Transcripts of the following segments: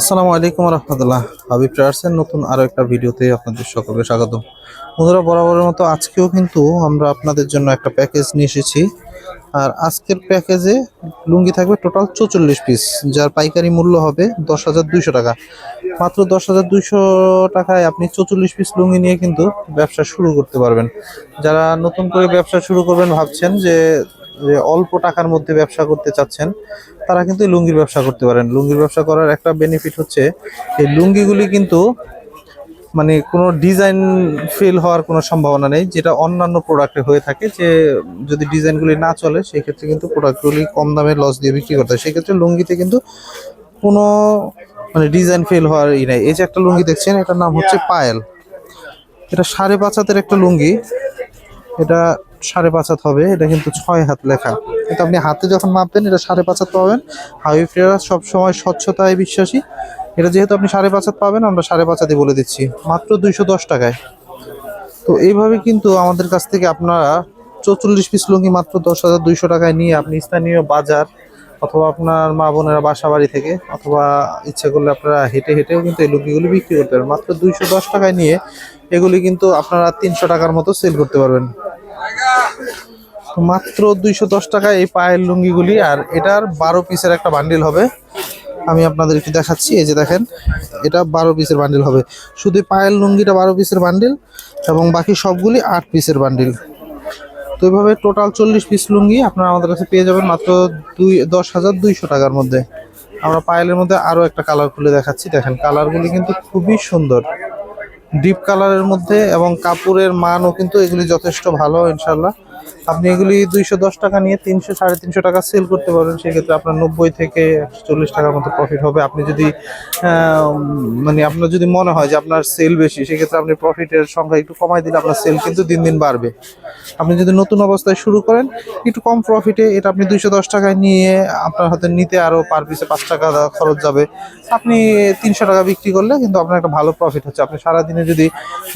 আসসালামু আলাইকুম রহমতুল্লাহ। হাবিব ট্রায়ার্সের নতুন আরও একটা ভিডিওতে আপনাদের সকলকে স্বাগত বন্ধুরা, বরাবরের মতো আজকেও কিন্তু আমরা আপনাদের জন্য একটা প্যাকেজ নিয়ে এসেছি। আর আজকের প্যাকেজে লুঙ্গি থাকবে টোটাল চৌচল্লিশ পিস, যার পাইকারি মূল্য হবে দশ হাজার দুইশো টাকা। মাত্র দশ হাজার দুইশো টাকায় আপনি চৌচল্লিশ পিস লুঙ্গি নিয়ে কিন্তু ব্যবসা শুরু করতে পারবেন। যারা নতুন করে ব্যবসা শুরু করবেন, ভাবছেন যে যে অল্প টাকার মধ্যে ব্যবসা করতে চাচ্ছেন, তারা কিন্তু লুঙ্গির ব্যবসা করতে পারেন। লুঙ্গির ব্যবসা করার একটা বেনিফিট হচ্ছে, এই লুঙ্গিগুলি কিন্তু মানে কোনো ডিজাইন ফেল হওয়ার কোনো সম্ভাবনা নেই, যেটা অন্যান্য প্রোডাক্টে হয়ে থাকে, যে যদি ডিজাইনগুলি না চলে, সেক্ষেত্রে কিন্তু প্রোডাক্টগুলি কম দামে লস দিয়ে বিক্রি করতে হয়। সেক্ষেত্রে লুঙ্গিতে কিন্তু কোনো মানে ডিজাইন ফেল হওয়ার ই নেই। এই যে একটা লুঙ্গি দেখছেন, এটার নাম হচ্ছে পায়েল। এটা সাড়ে পাঁচ হাতের একটা লুঙ্গি। এটা সাড়ে পাঁচ হাত হবে, এটা কিন্তু ছয় হাত লেখা। কিন্তু আপনি হাতে যখন মাপবেন, এটা সাড়ে পাঁচ হাত পাবেন। হাই ফ্লেয়ার সবসময় স্বচ্ছতায় বিশ্বাসী। এটা যেহেতু আপনি সাড়ে পাঁচ হাত পাবেন, আমরা সাড়ে পাঁচ বলে দিচ্ছি। মাত্র দুইশো দশ টাকায়। তো এইভাবে কিন্তু আমাদের কাছ থেকে আপনারা চৌচল্লিশ পিস লুঙ্গি মাত্র দশ হাজার দুইশো টাকায় নিয়ে আপনি স্থানীয় বাজার অথবা আপনার মা বোনেরা বাসা বাড়ি থেকে অথবা ইচ্ছে করলে আপনারা হেঁটে হেঁটেও কিন্তু এই লুঙ্গিগুলি বিক্রি করতে পারেন। মাত্র দুইশো দশ টাকায় নিয়ে এগুলি কিন্তু আপনারা তিনশো টাকার মতো সেল করতে পারবেন। মাত্র দুইশো দশ টাকায় এই পায়ের লুঙ্গিগুলি, আর এটার বারো পিসের একটা বান্ডিল হবে। আমি আপনাদের একটু দেখাচ্ছি, এই যে দেখেন, এটা বারো পিসের বান্ডিল হবে। শুধু পায়ের লুঙ্গিটা বারো পিসের বান্ডিল এবং বাকি সবগুলি আট পিসের বান্ডিল তো এইভাবে টোটাল চল্লিশ পিস লুঙ্গি আপনারা আমাদের কাছে পেয়ে যাবেন মাত্র দুই, দশ হাজার দুইশো টাকার মধ্যে। আমরা পায়েলের মধ্যে আরও একটা কালার খুলে দেখাচ্ছি। দেখেন কালারগুলি কিন্তু খুবই সুন্দর। ডিপ কালারের মধ্যে এবং কাপড়ের মানও কিন্তু এগুলি যথেষ্ট ভালো ইনশাল্লাহ আপনি এগুলি দুইশো দশ টাকা নিয়ে তিনশো, সাড়ে তিনশো টাকা সেল করতে পারবেন, সেক্ষেত্রে আপনার নব্বই থেকে একশো চল্লিশ টাকার মতো প্রফিট হবে। আপনি যদি মানে আপনার যদি মনে হয় যে আপনার সেল বেশি, সেক্ষেত্রে আপনি প্রফিটের সংখ্যা একটু কমাই দিলে আপনার সেল কিন্তু দিন দিন বাড়বে। আপনি যদি নতুন অবস্থায় শুরু করেন, একটু কম প্রফিটে এটা আপনি দুইশো দশ টাকায় নিয়ে আপনার হাতে নিতে আরও পার পিসে পাঁচ টাকা খরচ যাবে। আপনি তিনশো টাকা বিক্রি করলে কিন্তু আপনার একটা ভালো প্রফিট হচ্ছে। আপনি সারাদিনে যদি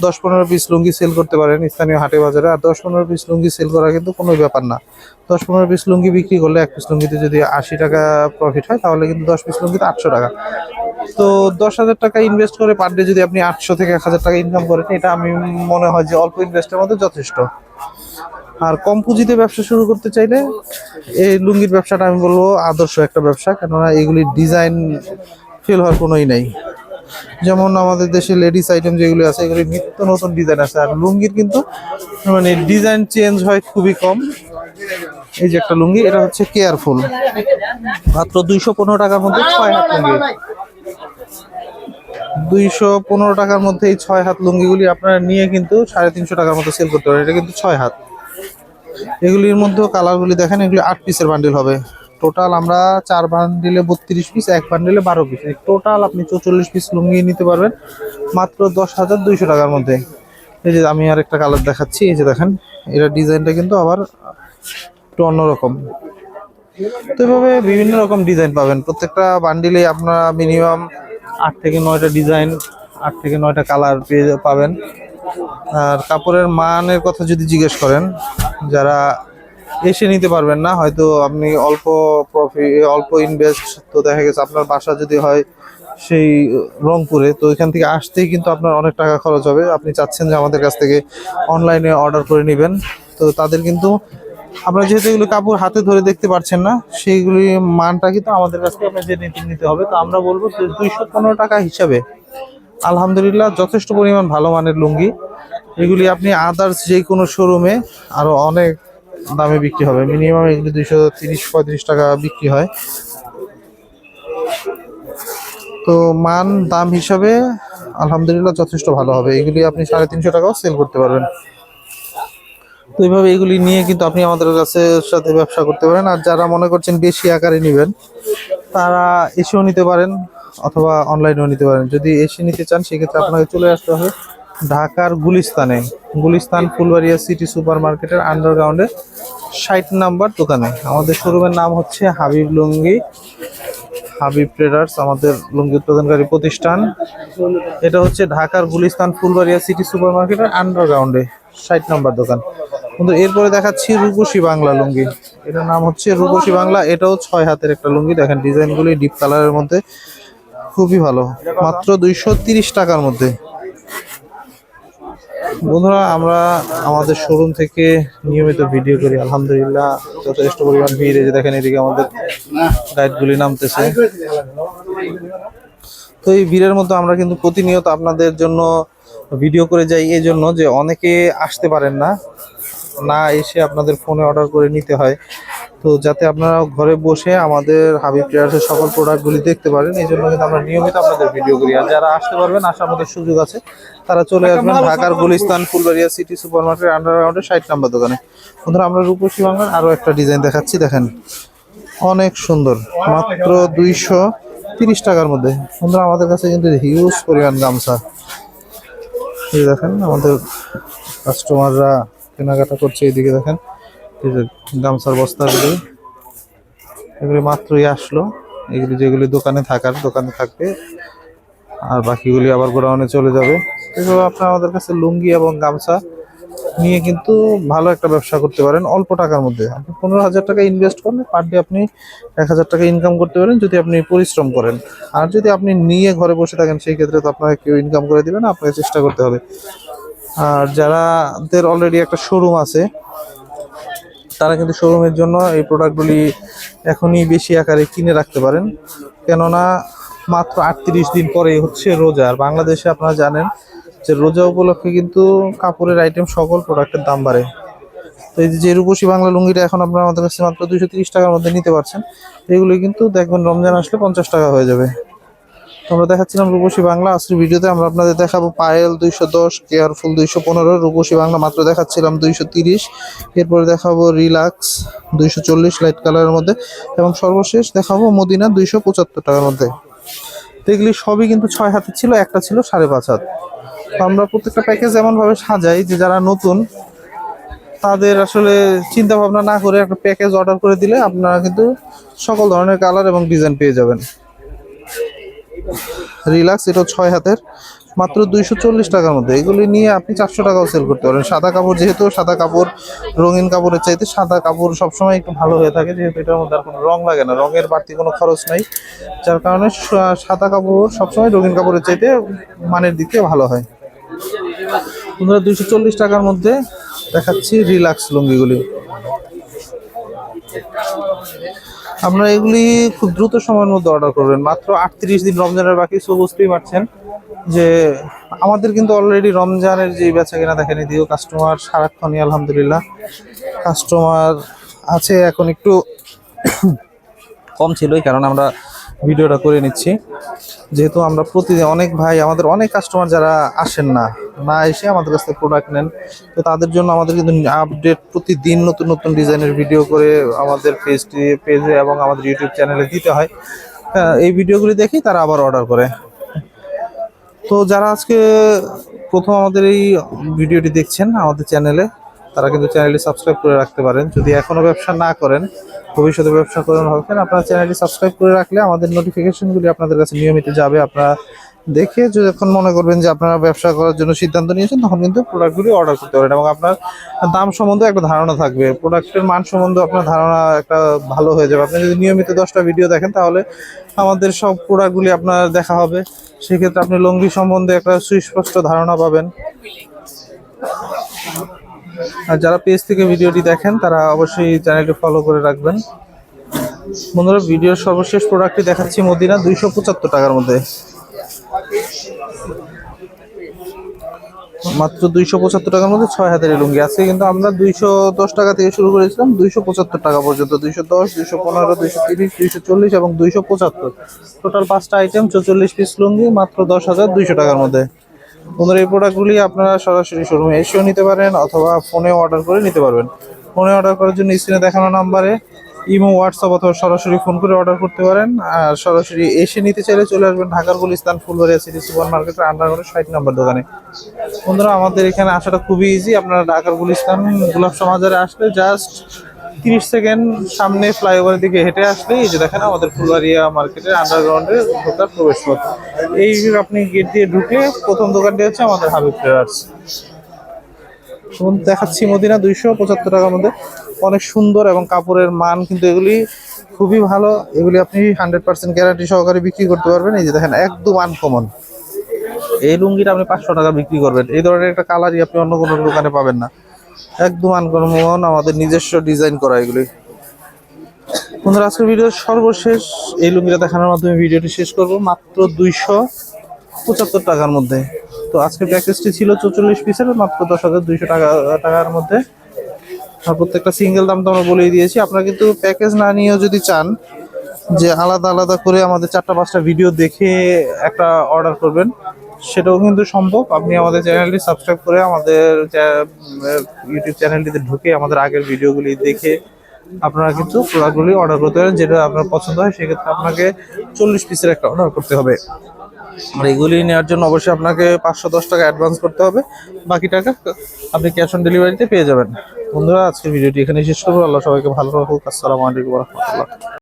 দশ পনেরো পিস লুঙ্গি সেল করতে পারেন, স্থানীয় হাটে বাজারে, আর দশ পনেরো পিস লুঙ্গি সেল করা কিন্তু কোনো ব্যাপার না। দশ পনেরো পিস লুঙ্গি বিক্রি করলে এক পিস লুঙ্গিতে যদি আশি টাকা প্রফিট হয়, তাহলে কিন্তু দশ পিস লুঙ্গিতে আটশো টাকা। তো দশ হাজার টাকা ইনভেস্ট করে পার ডে যদি আপনি আটশো থেকে এক হাজার টাকা ইনকাম করেন, এটা আমি মনে হয় যে অল্প ইনভেস্টের মধ্যে যথেষ্ট। আর কম পুঁজিতে ব্যবসা শুরু করতে চাইলে এই লুঙ্গির ব্যবসাটা আমি বলব আদর্শ একটা ব্যবসা, কেননা এগুলির ডিজাইন ফেল হওয়ার কোনোই নাই। যেমন আমাদের দেশে লেডিস আইটেম যেগুলি আছে, এগুলি নিত্য নতুন ডিজাইন আছে। আর লুঙ্গির কিন্তু মানে ডিজাইন চেঞ্জ হয় খুবই কম। এই যে একটা লুঙ্গি, এটা হচ্ছে কেয়ারফুল মাত্র দুইশো পনেরো টাকার মধ্যে ছয় হাত লুঙ্গি। দুইশো পনেরো টাকার মধ্যে এই ছয় হাত লুঙ্গিগুলি আপনারা নিয়ে কিন্তু সাড়ে তিনশো টাকার মতো সেল করতে পারেন। এটা কিন্তু ছয় হাত। এগুলির মধ্যেও কালারগুলি দেখেন, এগুলি আট পিসের বান্ডিল হবে। টোটাল আমরা চার বান্ডিলে বত্রিশ পিস এক বান্ডিলে বারো পিস টোটাল আপনি চৌচল্লিশ পিস লুঙ্গি নিতে পারবেন, মাত্র দশ হাজার দুইশো টাকার মধ্যে। এই যে আমি আর একটা কালার দেখাচ্ছি, এই যে দেখেন এটা ডিজাইনটা কিন্তু আবার একটু অন্যরকম। তো এভাবে বিভিন্ন রকম ডিজাইন পাবেন। প্রত্যেকটা বান্ডিলে আপনারা মিনিমাম আট থেকে নয়টা ডিজাইন আট থেকে নয়টা কালার পেয়ে পাবেন। আর কাপড়ের মানের কথা যদি জিজ্ঞেস করেন, যারা এসে নিতে পারবেন না। হয়তো আপনি অল্প প্রফিট অল্প ইনভেস্ট তো দেখা গেছে আপনার বাসা যদি হয় সেই রংপুরে, তো এখান থেকে আসতেই কিন্তু আপনার অনেক টাকা খরচ হবে। আপনি চাচ্ছেন যে আমাদের কাছ থেকে অনলাইনে অর্ডার করে নেবেন। তো তাদের কিন্তু আপনারা যেহেতু এগুলো কাপড় হাতে ধরে দেখতে পাচ্ছেন না, সেইগুলি মানটা কিন্তু আমাদের কাছ থেকে আপনার যে নিতে নিতে হবে। তো আমরা বলব দুইশো পনেরো টাকা হিসাবে আলহামদুলিল্লাহ যথেষ্ট পরিমাণ ভালো মানের লুঙ্গি। এগুলি আপনি আদার্স যে কোনো শোরুমে আরও অনেক দামে বিক্রি হবে। মিনিমাম এগুলি দুইশো তিরিশ, পঁয়ত্রিশ টাকা বিক্রি হয়। তো মান, দাম হিসাবে আলহামদুলিল্লাহ যথেষ্ট ভালো হবে। এগুলি আপনি সাড়ে তিনশো টাকাও সেল করতে পারবেন। তো এইভাবে এগুলি নিয়ে কিন্তু আপনি আমাদের কাছে সাথে ব্যবসা করতে পারেন। আর যারা মনে করছেন বেশি আকারে নেবেন, তারা এসেও নিতে পারেন অথবা অনলাইনেও নিতে পারেন। যদি এসে নিতে চান, সেক্ষেত্রে আপনাকে চলে আসতে হবে। ঢাকার গুলিস্তানে, গুলিস্তান ফুলবাড়িয়া সিটি সুপার মার্কেটের আন্ডারগ্রাউন্ডে ষাট নাম্বার দোকানে। আমাদের শোরুমের নাম হচ্ছে হাবিব লুঙ্গি, হাবিব ট্রেডার্স আমাদের লুঙ্গি উৎপাদনকারী প্রতিষ্ঠান। এটা হচ্ছে ঢাকার গুলিস্তান ফুলবাড়িয়া সিটি সুপার মার্কেটের আন্ডারগ্রাউন্ডে ষাট নাম্বার দোকান। কিন্তু এরপরে দেখাচ্ছি রূপসী বাংলা লুঙ্গি। এটার নাম হচ্ছে রূপসী বাংলা। এটাও ছয় হাতের একটা লুঙ্গি। দেখেন ডিজাইনগুলি ডিপ কালারের মধ্যে খুবই ভালো। মাত্র দুইশো টাকার মধ্যে। বন্ধুরা, আমরা আমাদের শোরুম থেকে নিয়মিত ভিডিও করি, আলহামদুলিল্লাহ। যথেষ্ট পরিমাণ ভিড়, এই যে দেখেন এদিকে আমাদের গাইডগুলি নামতেছে। তো এই ভিড়ের মধ্যে আমরা কিন্তু প্রতিনিয়ত আপনাদের জন্য ভিডিও করে যাই, এই জন্য যে অনেকে আসতে পারেন না। না এসে আপনাদের ফোনে অর্ডার করে নিতে হয়। তো যাতে আপনারা ঘরে বসে আমাদের হাবিব ট্রেডার্সের সকল প্রোডাক্টগুলি দেখতে পারেন এই জন্য কিন্তু আমরা নিয়মিত আপনাদের ভিডিও করি। আর যারা আসতে পারবেন আসার মতো সুযোগ আছে তারা চলে আসবেন ঢাকার Gulistan Fulbaria city super market আন্ডারগ্রাউন্ডের ষাট নাম্বার দোকানে। বন্ধুরা আমরা রূপসী বাংলার আরও একটা ডিজাইন দেখাচ্ছি দেখেন। অনেক সুন্দর মাত্র দুইশো তিরিশ টাকার মধ্যে। বন্ধুরা আমাদের কাছে কিন্তু হিউজ পরিমাণ গামছা। এই দেখেন আমাদের কাস্টমাররা কেনাকাটা করছে এইদিকে দেখেন। গামছার এগুলি মাত্রই আসলো। এগুলি যেগুলি দোকানে থাকার, দোকানে থাকবে। আর বাকিগুলি আবার গোডাউনে চলে যাবে। এগুলো আপনার আমাদের কাছে লুঙ্গি এবং গামছা নিয়ে কিন্তু ভালো একটা ব্যবসা করতে পারেন অল্প টাকার মধ্যে। আপনি পনেরো হাজার টাকা ইনভেস্ট করলে পার ডে আপনি এক হাজার টাকা ইনকাম করতে পারেন যদি আপনি পরিশ্রম করেন। আর যদি আপনি নিয়ে ঘরে বসে থাকেন, সেই ক্ষেত্রে তো আপনাকে কেউ ইনকাম করে দিবে না, আপনাকে চেষ্টা করতে হবে। আর যারাদের অলরেডি একটা শোরুম আছে তারা কিন্তু শোরুমের জন্য এই প্রোডাক্টগুলি এখনই বেশি আকারে কিনে রাখতে পারেন। কেননা মাত্র আটত্রিশ দিন পরে হচ্ছে রোজা। আর বাংলাদেশে আপনারা জানেন যে রোজা উপলক্ষে কিন্তু কাপড়ের আইটেম সকল প্রোডাক্টের দাম বাড়ে। তো এই যে রূপসী বাংলা লুঙ্গিটা এখন আপনারা আমাদের কাছে মাত্র তিরিশ টাকার মধ্যে নিতে পারছেন, এগুলি কিন্তু দেখবেন রমজান আসলে পঞ্চাশ টাকা হয়ে যাবে। আমরা দেখাচ্ছিলাম রূপসী বাংলা। আজকের ভিডিওতে আমরা আপনাদের দেখাবো পায়েল দুইশো দশ, কেয়ারফুল দুইশো পনেরো, রূপসী বাংলা। মাত্র দেখাচ্ছিলাম দুইশো তিরিশ, এরপরে দেখাবো রিলাক্স দুইশো চল্লিশ, লাইট কালারের মধ্যে। এবং সর্বশেষ দেখাবো মদিনা দুইশো পঁচাত্তর টাকার মধ্যে। এগুলি সবই কিন্তু ছয় হাতের ছিল, একটা ছিল সাড়ে পাঁচ হাত। তো আমরা প্রত্যেকটা প্যাকেজ এমনভাবে সাজাই যে যারা নতুন, তাদের আসলে চিন্তা ভাবনা না করে একটা প্যাকেজ অর্ডার করে দিলে আপনারা কিন্তু সকল ধরনের কালার এবং ডিজাইন পেয়ে যাবেন। রিল্যাক্স এটা ছয় হাতের, মাত্র দুইশো চল্লিশ টাকার মধ্যে। এগুলি নিয়ে আপনি চারশো টাকাও সেল করতে পারেন। সাদা কাপড় যেহেতু, সাদা কাপড়, রঙিন কাপড়ের চাইতে সাদা কাপড় সবসময় একটু ভালো হয়ে থাকে, যেহেতু এটার মধ্যে আর কোনো রং লাগে না। রঙের বাড়তি কোনো খরচ নাই, যার কারণে সাদা কাপড় সবসময় রঙিন কাপড়ের চাইতে মানের দিক থেকে ভালো হয়। বন্ধুরা দুইশো চল্লিশ টাকার মধ্যে দেখাচ্ছি রিল্যাক্স লুঙ্গিগুলি। আপনারা এগুলি খুব দ্রুত সময়ের মধ্যে অর্ডার করবেন। মাত্র আটত্রিশ দিন রমজানের বাকি সো বুঝতেই পারছেন যে আমাদের কিন্তু অলরেডি রমজানের যে বেচা কেনা দেখেন দিও কাস্টমার সারাক্ষণই, আলহামদুলিল্লাহ। কাস্টমার আছে এখন একটু কম ছিলই, কারণ আমরা ভিডিওটা করে নিচ্ছি। যেহেতু আমরা প্রতিদিন অনেক ভাই আমাদের অনেক কাস্টমার যারা আসেন না না এসে আমাদের কাছ থেকে প্রোডাক্ট নেন তো তাদের জন্য আমাদের কিন্তু আপডেট প্রতিদিন নতুন নতুন ডিজাইনের ভিডিও করে আমাদের পেজটি পেজে এবং আমাদের ইউটিউব চ্যানেলে দিতে হয়। হ্যাঁ, এই ভিডিওগুলি দেখেই তারা আবার অর্ডার করে। তো যারা আজকে প্রথম আমাদের এই ভিডিওটি দেখছেন আমাদের চ্যানেলে তারা কিন্তু চ্যানেলটি সাবস্ক্রাইব করে রাখতে পারেন। যদি এখনও ব্যবসা না করেন ভবিষ্যতে ব্যবসা করেন ভাবছেন আপনার চ্যানেলটি সাবস্ক্রাইব করে রাখলে আমাদের নোটিফিকেশনগুলি আপনাদের কাছে নিয়মিত যাবে। আপনারা দেখে যখন মনে করবেন যে আপনারা ব্যবসা করার জন্য সিদ্ধান্ত নিয়েছেন, তখন কিন্তু প্রোডাক্টগুলি অর্ডার করতে পারেন এবং আপনার দাম সম্বন্ধে একটা ধারণা থাকবে। প্রোডাক্টের মান সম্বন্ধে আপনার ধারণা একটা ভালো হয়ে যাবে। আপনি যদি নিয়মিত দশটা ভিডিও দেখেন, তাহলে আমাদের সব প্রোডাক্টগুলি আপনার দেখা হবে। সেক্ষেত্রে আপনি লুঙ্গি সম্বন্ধে একটা সুস্পষ্ট ধারণা পাবেন। যারা পেজ থেকে ভিডিওটি দেখেন, তারা অবশ্যই চ্যানেলটি ফলো করে রাখবেন। বন্ধুরা, ভিডিওর সর্বশেষ প্রোডাক্টটি দেখাচ্ছি মদিনা, দুইশো পঁচাত্তর টাকার মধ্যে। মাত্র দুইশো পঁচাত্তর টাকার মধ্যে ছয় হাতের লুঙ্গি। আজকে কিন্তু আমরা দুইশো দশ টাকা থেকে শুরু করেছিলাম, দুইশো পঁচাত্তর টাকা পর্যন্ত। দুইশো দশ, দুইশো পনেরো, দুইশো তিরিশ, দুইশো চল্লিশ এবং দুইশো পঁচাত্তর। টোটাল পাঁচটা আইটেম চৌচল্লিশ পিস লুঙ্গি, মাত্র দশ হাজার দুইশো টাকার মধ্যে। বন্ধুরা এই প্রোডাক্টগুলি আপনারা সরাসরি শোরুমে এসেও নিতে পারেন অথবা ফোনে অর্ডার করে নিতে পারবেন। ফোনে অর্ডার করার জন্য স্ক্রিনে দেখানো নাম্বারে ইমো হোয়াটসঅ্যাপ অথবা সরাসরি ফোন করে অর্ডার করতে পারেন। আর সরাসরি এসে নিতে চাইলে চলে আসবেন ঢাকার গুলিস্তান ফুলবাড়িয়া সিটি সুপার মার্কেটের আন্ডারগ্রাউন্ডের ষাট নাম্বার দোকানে। বন্ধুরা, আমাদের এখানে আসাটা খুবই ইজি আপনারা ঢাকার গুলিস্তান, গোলাপ সমাজারে আসলে জাস্ট তিরিশ সেকেন্ড সামনে ফ্লাইওভারের দিকে হেঁটে আসলে এই যে দেখেন আমাদের ফুলবাড়িয়া মার্কেটের আন্ডারগ্রাউন্ডে ঢোকার প্রবেশ পথ এই আপনি গেট দিয়ে ঢুকে প্রথম দোকানটি হচ্ছে আমাদের হাবিব ট্রেডার্স। দেখাচ্ছি মদিনা দুইশো পঁচাত্তর টাকার মধ্যে। অনেক সুন্দর এবং কাপড়ের মান কিন্তু এগুলি খুবই ভালো। এগুলি আপনি হান্ড্রেড পার্সেন্ট গ্যারান্টি সহকারে বিক্রি করতে পারবেন। এই যে দেখেন, একদম আনকমন এই লুঙ্গিটা আপনি পাঁচশো টাকা বিক্রি করবেন। এই ধরনের একটা কালারই আপনি অন্য কোনো দোকানে পাবেন না। একদম আনকমন, আমাদের নিজস্ব ডিজাইন করা এগুলি। বন্ধুরা, আজকের ভিডিওর সর্বশেষ। এই লুঙ্গিটা দেখানোর মাধ্যমে ভিডিওটি শেষ করব, মাত্র দুইশো পঁচাত্তর টাকার মধ্যে। তো আজকের প্যাকেজটি ছিল চৌচল্লিশ পিসের, মাত্র দশ হাজার দুইশো টাকা, টাকার মধ্যে। আর প্রত্যেকটা সিঙ্গেল দাম তো আমরা বলেই দিয়েছি। আপনারা কিন্তু প্যাকেজ না নিয়েও যদি চান, যে আলাদা আলাদা করে আমাদের চারটা পাঁচটা ভিডিও দেখে একটা অর্ডার করবেন সেটাও কিন্তু সম্ভব। আপনি আমাদের চ্যানেলটি সাবস্ক্রাইব করে আমাদের ইউটিউব চ্যানেলটিতে ঢুকে আমাদের আগের ভিডিওগুলি দেখে আপনারা কিন্তু প্রোডাক্টগুলি অর্ডার করতে পারেন, যেটা আপনার পছন্দ হয়, সেক্ষেত্রে আপনাকে চল্লিশ পিসের একটা অর্ডার করতে হবে। আর এগুলি নেওয়ার জন্য অবশ্যই আপনাকে পাঁচশো দশ টাকা অ্যাডভান্স করতে হবে। বাকি টাকা আপনি ক্যাশ অন ডেলিভারিতে পেয়ে যাবেন। বন্ধুরা, আজকের ভিডিওটি এখানে শেষ করব। আল্লাহ সবাইকে ভালো রাখুক আসসালামু আলাইকুম রহমতুল্লাহ।